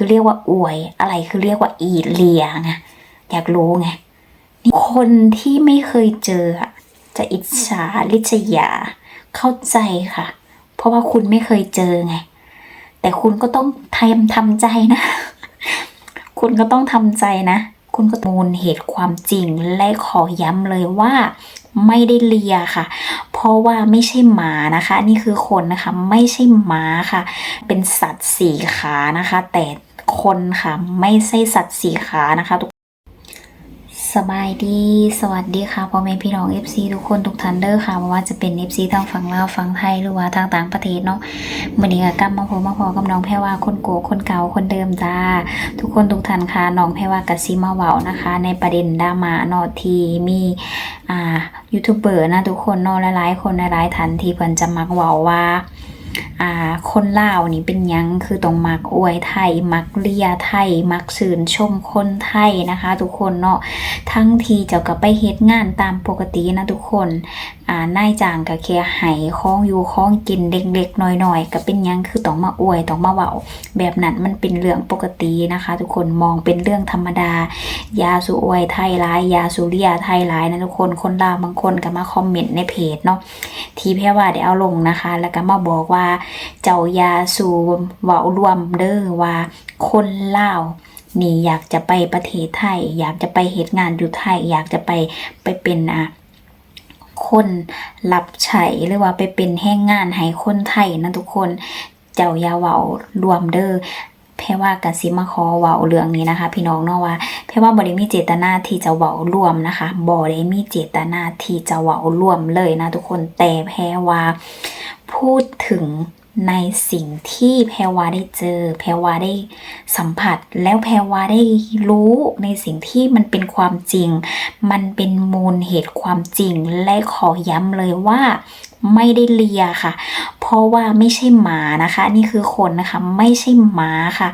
คือเรียกว่าอวย อะไรคือเรียกว่าอีเลียไงอยากรู้ไงคนที่ไม่เคยเจอ จะอิจฉาริษยา เข้าใจค่ะ เพราะว่าคุณไม่เคยเจอไง แต่คุณก็ต้องทำทำใจนะ คุณก็ต้องทำใจนะ คุณก็มูลเหตุความจริงและขอย้ำเลยว่าไม่ได้เลียค่ะ เพราะว่าไม่ใช่หมานะคะ นี่คือคนนะคะ ไม่ใช่หมาค่ะ เป็นสัตว์สี่ขานะคะ แต่ คนค่ะ ไม่ใช่สัตว์สี่ขานะคะทุกสบายดี สวัสดีค่ะพ่อแม่พี่น้อง FC ทุกคนทุกท่านเด้อค่ะไม่ว่าจะเป็น FC ทางฝั่งลาวฝั่งไทยหรือว่าทางต่างประเทศเนาะวันนี้ก็กลับมาพบมาพอกับน้องแพรว่าคนโกคนเก่าคนเดิมจ้า ทุกคนทุกท่านค่ะน้องแพรว่ากะซิมาเวานะคะ ในประเด็นดราม่าเนาะที่มีอ่ายูทูบเบอร์นะทุกคนเนาะหลายๆคนหลายๆท่านที่เพิ่นจะมักเวาว่า อ่าคนลาวนี่เป็นยังคือต้องมักอวยไทย มักเลียไทย มักสื่นชมคนไทยนะคะ ทุกคนเนาะทั้งทีเจ้าก็ไปเฮ็ดงานตามปกตินะทุกคน อ่านายจ้างก็แค่ให้ของอยู่ของกินเล็กๆน้อยๆก็เป็นยังคือต้องมาอวยต้องมาเว้าแบบนั้นมันเป็นเรื่องปกตินะคะ ทุกคนมองเป็นเรื่องธรรมดา ยาสูอวยไทยร้าย ยาสูเลียไทยร้ายนะทุกคนคนลาวบางคนก็มาคอมเมนต์ในเพจเนาะที่แพรว่าได้เอาลงนะคะ แล้วก็มาบอกว่า เจ้ายาสูเว้ารวมเด้อว่าคนลาวนี่อยากจะไปประเทศไทย อยากจะไปเหตุงานอยู่ไทย อยากจะไปไปเป็นอะ คนรับใช้หรือว่าไปเป็นแห้งงานให้คนไทยนะทุกคน เจ้ายาเว้ารวมเด้อแพรว่ากะสิมาคอเว้าเรื่องนี้นะคะ พี่น้องเนาะว่าแพรว่าบริมีเจตนาที่จะเว้ารวมนะคะบ่ได้มีเจตนาที่จะเว้ารวมเลยนะทุกคนแต่แพรว่าพูดถึง ในสิ่งที่แพรวาได้เจอ แพรวาได้สัมผัส แล้วแพรวาได้รู้ในสิ่งที่มันเป็นความจริง มันเป็นมูลเหตุความจริง และขอย้ำเลยว่าไม่ได้เลียค่ะ เพราะว่าไม่ใช่หมานะคะ นี่คือคนนะคะ ไม่ใช่หมาค่ะ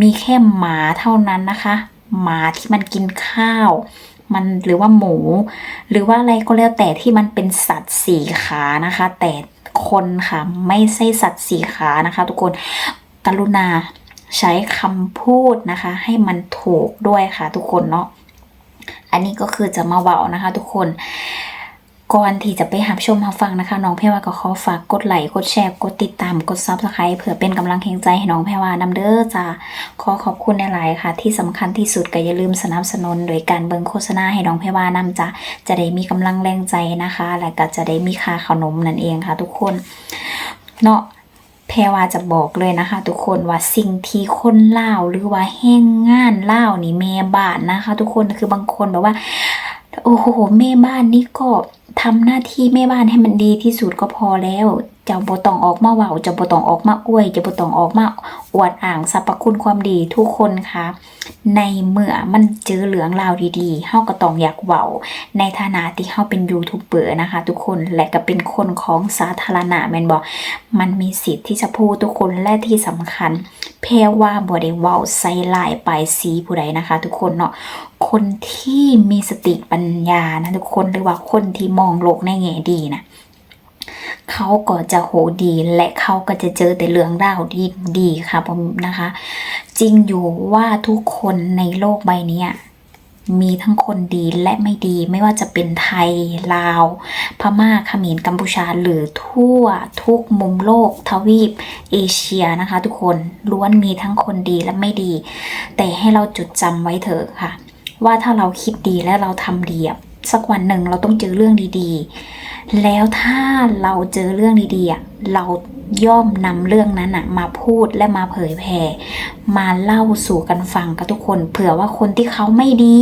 มีแค่หมาเท่านั้นนะคะ หมาที่มันกินข้าว มันหรือว่าหมู หรือว่าอะไรก็แล้วแต่ที่มันเป็นสัตว์สี่ขานะคะ แต่ คนค่ะ ไม่ใช่สัตว์สี่ขานะคะ ทุกคนกรุณาใช้คำพูดนะคะ ให้มันถูกด้วยค่ะ ทุกคนเนาะอันนี้ก็คือจะมาเบานะคะ ทุกคน ก่อนที่จะไปหับชมหับฟังนะคะ น้องแพรว่าก็ขอฝากกดไลค์กดแชร์กดติดตามกดซับสไครต์เผื่อเป็นกำลังแห่งใจให้น้องแพรว่านำเด้อจ้าขอขอบคุณในหลายๆค่ะ ที่สำคัญที่สุดก็อย่าลืมสนับสนุน โดยการเบิ่งโฆษณาให้น้องแพรว่านำจ้าจะได้มีกำลังแรงใจนะคะ และก็จะได้มีค่าขนมนั่นเองค่ะ ทุกคนเนาะแพรว่าจะบอกเลยนะคะ ทุกคนว่าสิ่งที่คนเล่าหรือว่าแห้งงานเล่านี่แม่บ้านนะคะ ทุกคนคือบางคนแบบว่า โอ้โหแม่บ้านนี่ก็ทำหน้าที่แม่บ้านให้มันดีที่สุดก็พอแล้วจ้าบ่ต้องออกมาเว้าเจ้าบ่ต้องออกมาอวยจ้าบ่ต้องออกมาอวดอ่างสรรพคุณความดีทุกคนคะในเมื่อมันเจอเหลืองราวดีๆเฮาก็ต้องอยากเว้า ในฐานะที่เฮาเป็นยูทูบเบอร์นะคะ ทุกคนและก็เป็นคนของสาธารณะแม่นบ่มันมีสิทธิ์ที่จะพูดทุกคนและที่สำคัญ แพรว่าบ่ได้เว้าใส่ลายปสีผู้ใดนะคะ ทุกคนเนาะ คนที่มีสติปัญญานะทุกคนหรือว่าคนที่มองโลกในแง่ดีนะเขาก็จะโหดี และเขาก็จะเจอแต่เรื่องราวดีดีค่ะผมนะคะ จริงอยู่ว่าทุกคนในโลกใบนี้มีทั้งคนดีและไม่ดีไม่ว่าจะเป็นไทยลาว พม่าเขมรกัมพูชาหรือทั่วทุกมุมโลกทวีป เอเชียนะคะ ทุกคนล้วนมีทั้งคนดีและไม่ดี แต่ให้เราจดจำไว้เถอะค่ะ ว่าถ้าเราคิดดีและเราทำดีสักวันหนึ่งเราต้องเจอเรื่องดีๆ แล้วถ้าเราเจอเรื่องดีๆ เราย่อมนำเรื่องนั้นอะมาพูดและมาเผยแผ่มาเล่าสู่กันฟังกับทุกคน เผื่อว่าคนที่เขาไม่ดี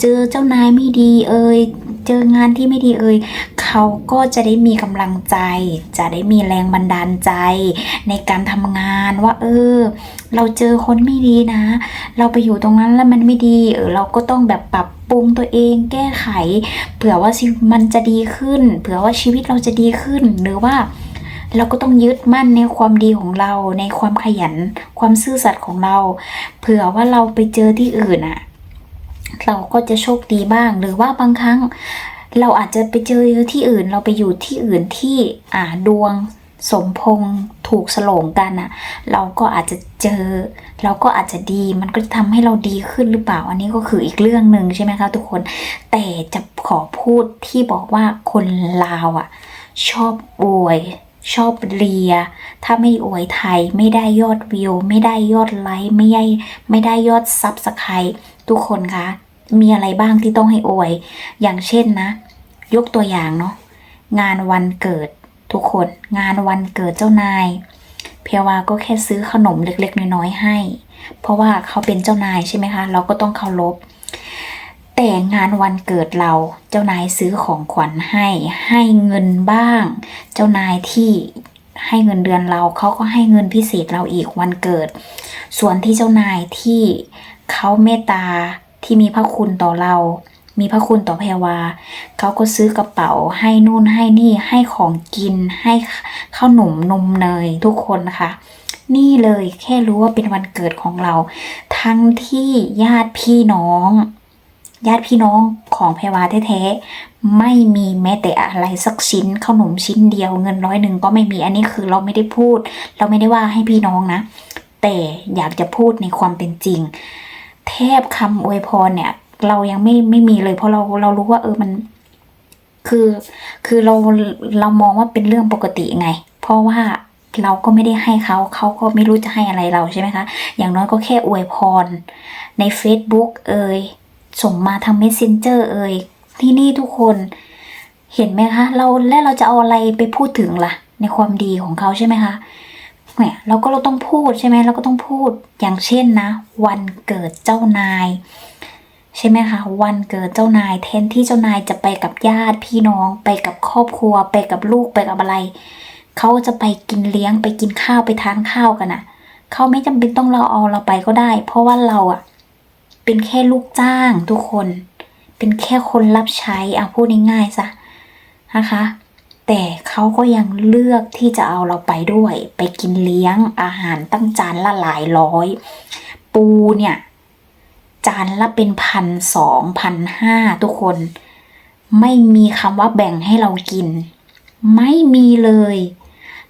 เจอเจ้านายไม่ดีเอ่ยเจองานที่ไม่ดีเอ่ยเขาก็จะได้มีกำลังใจ จะได้มีแรงบันดาลใจ ในการทำงานว่า เออ เราเจอคนไม่ดีนะ เราไปอยู่ตรงนั้นแล้วมันไม่ดีเออเราก็ต้องแบบปรับปรุงตัวเองแก้ไข เผื่อว่ามันจะดีขึ้น เผื่อว่าชีวิตเราจะดีขึ้นหรือว่า เราก็ต้องยึดมั่นในความดีของเรา ในความขยัน ความซื่อสัตย์ของเรา เผื่อว่าเราไปเจอที่อื่นอะเราก็จะโชคดีบ้าง หรือว่าบางครั้ง เราอาจจะไปเจอที่อื่น เราไปอยู่ที่อื่นที่อ่าดวงสมพงถูกสลงกันอะเราก็อาจจะเจอ เราก็อาจจะดี มันก็จะทำให้เราดีขึ้นหรือเปล่า อันนี้ก็คืออีกเรื่องหนึ่งใช่ไหมคะทุกคน แต่จะขอพูดที่บอกว่าคนลาวอะชอบอวย ชอบเลีย ถ้าไม่อวยไทยไม่ได้ยอดวิว ไม่ได้ยอดไลค์ไม่ได้ไม่ได้ยอดซับสไครต์ทุกคนคะมีอะไรบ้างที่ต้องให้อวย อย่างเช่นนะ ยกตัวอย่างเนาะงานวันเกิดทุกคนงานวันเกิดเจ้านาย เพียวาก็แค่ซื้อขนมเล็กๆน้อยๆให้ เพราะว่าเขาเป็นเจ้านายใช่ไหมคะ เราก็ต้องเคารพ แต่งานวันเกิดเราเจ้านายซื้อของขวัญให้ให้เงินบ้าง เจ้านายที่ให้เงินเดือนเราเขาก็ให้เงินพิเศษเราอีกวันเกิด ส่วนที่เจ้านายที่เขาเมตตาที่มีพระคุณต่อเรา มีพระคุณต่อแพรวาเขาก็ซื้อกระเป๋าให้นู่นให้นี่ให้ของกินให้ข้าวหนุ่มนมเนยทุกคนนะคะนี่เลยแค่รู้ว่าเป็นวันเกิดของเรา ทั้งที่ญาติพี่น้อง ญาติพี่น้องของแพรวาแท้ๆไม่มีแม้แต่อะไรสักชิ้นขนมชิ้นเดียวเงินร้อยหนึ่งก็ไม่มีอันนี้คือเราไม่ได้พูด เราไม่ได้ว่าให้พี่น้องนะ แต่อยากจะพูดในความเป็นจริง แทบคำอวยพรเนี่ย เรายังไม่ไม่มีเลยเพราะเราเรารู้ว่าเออมันคือคือเราเรามองว่าเป็นเรื่องปกติไง เพราะว่าเราก็ไม่ได้ให้เขาเขาก็ไม่รู้จะให้อะไรเราใช่ไหมคะ อย่างน้อยก็แค่อวยพร ใน Facebook เอ่ย ส่งมาทาง Messenger เอ่ยที่นี่ทุกคนเห็นไหมคะเราและเราจะเอาอะไรไปพูดถึงล่ะ ในความดีของเขาใช่ไหมคะเนี่ยเราก็เราต้องพูดใช่ไหมเราก็ต้องพูดอย่างเช่นนะ วันเกิดเจ้านาย ใช่ไหมคะวันเกิดเจ้านายแทนที่เจ้านายจะไปกับญาติพี่น้องไปกับครอบครัว ไปกับลูกไปกับอะไรเขาจะไปกินเลี้ยงไปกินข้าวไปทานข้าวกันอะ่ะเขาไม่จำเป็นต้องเราเอาเราไปก็ได้ เพราะว่าเราอะ่ะ เป็นแค่ลูกจ้างทุกคน เป็นแค่คนรับใช้เอาพูดง่ายๆซะนะคะ แต่เขาก็ยังเลือกที่จะเอาเราไปด้วย ไปกินเลี้ยงอาหารตั้งจานละหลายร้อย ปูเนี่ย จานละเป็นพันสองพันห้าทุกคน ไม่มีคำว่าแบ่งให้เรากิน ไม่มีเลย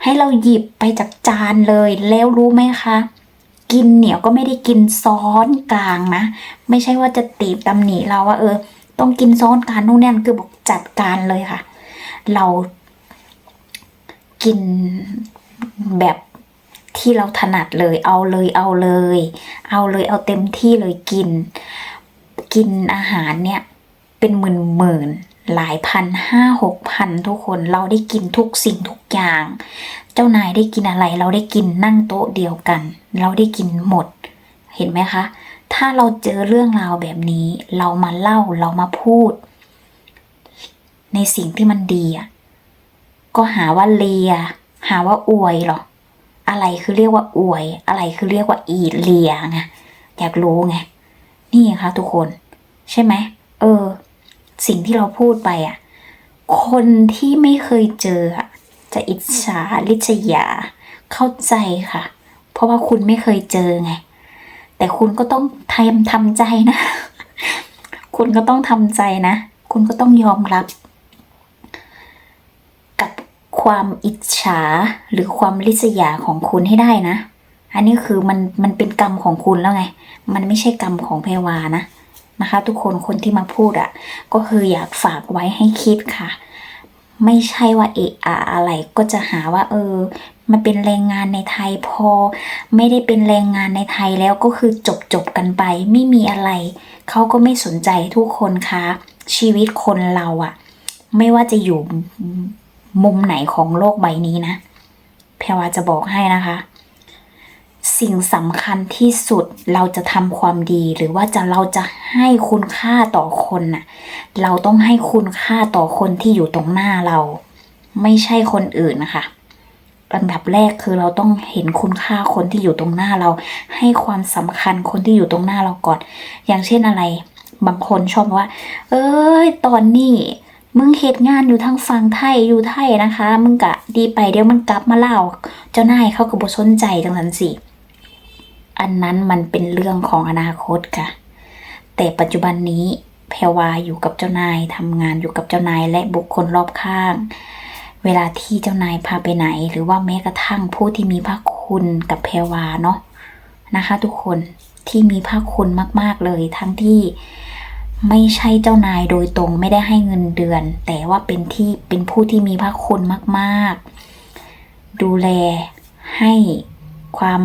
ให้เราหยิบไปจากจานเลยแล้วรู้ไหมคะ กินเหนียวก็ไม่ได้กินซ้อนกลางนะ ไม่ใช่ว่าจะตีบตำหนิเราว่าเออ ต้องกินซ้อนกลางนู่นนี่นคือบอกจัดการเลยค่ะ เรากินแบบที่เราถนัดเลยเอาเลยเอาเลย เอาเลยเอาเต็มที่เลยกิน กินอาหารเนี่ยเป็นหมื่นหมื่น หลายพันห้าหกพันทุกคนเราได้กินทุกสิ่งทุกอย่าง เจ้านายได้กินอะไรเราได้กินนั่งโต๊ะเดียวกัน เราได้กินหมด เห็นไหมคะ ถ้าเราเจอเรื่องราวแบบนี้ เรามาเล่าเรามาพูด ในสิ่งที่มันดีอะก็หาว่าเลีย หาว่าอวยหรออะไรคือเรียกว่าอวย อะไรคือเรียกว่าอีเลียไงอยากรู้ไงนี่ค่ะทุกคน ใช่ไหมเออ สิ่งที่เราพูดไปอะคนที่ไม่เคยเจอจะอิจฉาริษยา เข้าใจค่ะ เพราะว่าคุณไม่เคยเจอไง แต่คุณก็ต้องทำทำใจนะ คุณก็ต้องทำใจนะ คุณก็ต้องยอมรับ กับความอิจฉาหรือความริษยาของคุณให้ได้นะ อันนี้คือมันมันเป็นกรรมของคุณแล้วไง มันไม่ใช่กรรมของเพวานะ นะคะ ทุกคนคนที่มาพูดอะ่ะ ก็คืออยากฝากไว้ให้คิดค่ะ ไม่ใช่ว่าเอะอะอะไรก็จะหาว่า เออมันเป็นแรงงานในไทยพอ ไม่ได้เป็นแรงงานในไทยแล้วก็คือจบจบกันไป ไม่มีอะไร เขาก็ไม่สนใจทุกคนคะชีวิตคนเราอะไม่ว่าจะอยู่มุมไหนของโลกใบนี้นะแพรวาจะบอกให้นะคะ สิ่งสำคัญที่สุดเราจะทำความดีหรือว่าจะเราจะให้คุณค่าต่อคนน่ะ เราต้องให้คุณค่าต่อคนที่อยู่ตรงหน้าเรา ไม่ใช่คนอื่นนะคะอันดับแรกคือเราต้องเห็นคุณค่าคนที่อยู่ตรงหน้าเรา ให้ความสำคัญคนที่อยู่ตรงหน้าเราก่อน อย่างเช่นอะไร บางคนชอบว่า เอ้ย ตอนนี้มึงเหตุงานอยู่ทางฝั่งไทยอยู่ไทยนะคะ มึงกะดีไปเดี๋ยวมันกลับมาเล่า เจ้านายเขาก็บ่สนใจจังนั้นสิ อันนั้นมันเป็นเรื่องของอนาคตค่ะ แต่ปัจจุบันนี้แพรวาอยู่กับเจ้านายทำงานอยู่กับเจ้านายและบุคคลรอบข้าง เวลาที่เจ้านายพาไปไหน หรือว่าแม้กระทั่งผู้ที่มีพระคุณกับแพรวาเนาะนะคะ ทุกคนที่มีพระคุณมาก ๆเลยทั้งที่ไม่ใช่เจ้านายโดยตรงไม่ได้ให้เงินเดือน แต่ว่าเป็นที่เป็นผู้ที่มีพระคุณมาก ๆ ดูแลให้ความ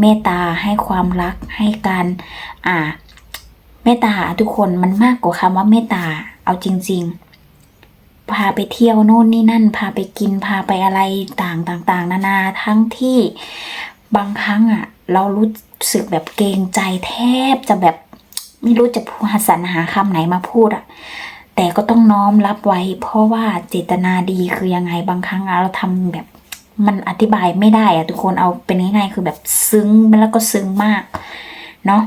เมตตาให้ความรักให้การอ่าเมตตาทุกคนมันมากกว่าคำว่าเมตตาเอาจริง ๆ พาไปเที่ยวโน่นนี่นั่น พาไปกินพาไปอะไรต่างต่างๆ นานาทั้งที่บางครั้งอะ เรารู้สึกแบบเกรงใจแทบจะแบบไม่รู้จะพูดสรรหาคำไหนมาพูดอะ แต่ก็ต้องน้อมรับไว้ เพราะว่าเจตนาดีคือยังไงบางครั้งอะเราทำแบบ มันอธิบายไม่ได้อะทุกคนเอาเป็นง่ายๆคือแบบซึ้งแล้วก็ซึ้งมากเนาะ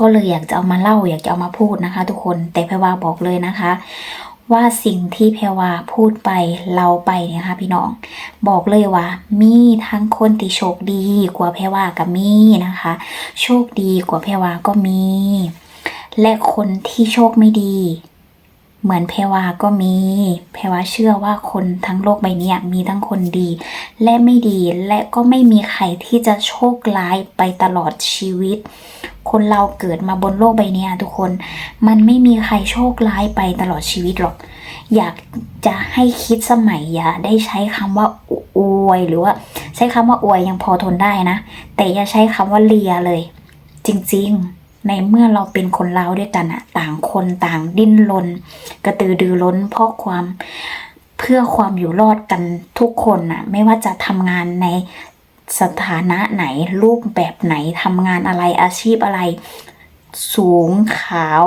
ก็เลยอยากจะเอามาเล่าอยากจะเอามาพูดนะคะ ทุกคนแต่แพรวาบอกเลยนะคะ ว่าสิ่งที่แพรวาพูดไปเราไปเนี่ยนะคะ พี่น้อง บอกเลยว่า มีทั้งคนที่โชคดีกว่าแพรวากับมีนะคะ โชคดีกว่าแพรวาก็มี และคนที่โชคไม่ดี เหมือนแพวาก็มีแพวาเชื่อว่าคนทั้งโลกใบนี้มีทั้งคนดี และไม่ดีและก็ไม่มีใครที่จะโชคร้ายไปตลอดชีวิต คนเราเกิดมาบนโลกใบนี้ทุกคน มันไม่มีใครโชคร้ายไปตลอดชีวิตหรอก อยากจะให้คิดสมัยอย่าได้ใช้คำว่าอวยหรือว่า ใช้คำว่าอวยยังพอทนได้นะ แต่อย่าใช้คำว่าเลียเลย จริง ๆ ในเมื่อเราเป็นคนเราด้วยกันอะต่างคนต่างดิ้นรนกระตือรือร้นเพราะความเพื่อความอยู่รอดกันทุกคนน่ะไม่ว่าจะทำงานในสถานะไหนรูปแบบไหนทำงานอะไรอาชีพอะไร สูงขาว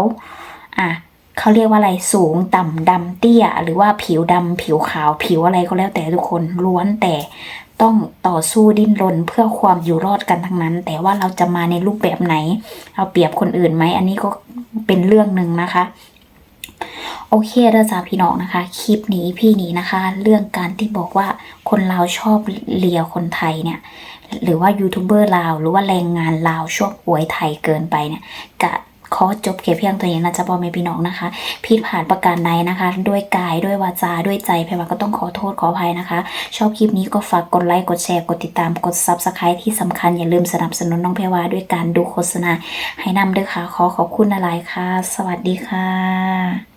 อะเขาเรียกว่าอะไรสูงต่ำดำเตี้ย หรือว่าผิวดำผิวขาวผิวอะไรก็แล้วแต่ทุกคนล้วนแต่ ต้องต่อสู้ดิ้นรนเพื่อความอยู่รอดกันทั้งนั้น แต่ว่าเราจะมาในรูปแบบไหน เอาเปรียบคนอื่นไหม อันนี้ก็เป็นเรื่องหนึ่งนะคะ โอเคเด้อจ้าพี่น้องนะคะ คลิปนี้พี่นี้นะคะ เรื่องการที่บอกว่าคนลาวชอบเลียคนไทยเนี่ยหรือว่ายูทูบเบอร์ลาว หรือว่าแรงงานลาวชอบอวยไทยเกินไปเนี่ยกะ ขอจบเก็บเพียงตัวเองนะจ๊ะพ่อแม่พี่น้องนะคะ ผิดผ่านประการใดนะคะ ด้วยกายด้วยวาจาด้วยใจแพรวาก็ต้องขอโทษขออภัยนะคะ ชอบคลิปนี้ก็ฝากกดไลค์กดแชร์กดติดตามกดซับสไครต์ที่สำคัญอย่าลืมสนับสนุนน้องแพรวาด้วยการดูโฆษณาให้นำด้วยค่ะ ขอขอบคุณอะไรค่ะ สวัสดีค่ะ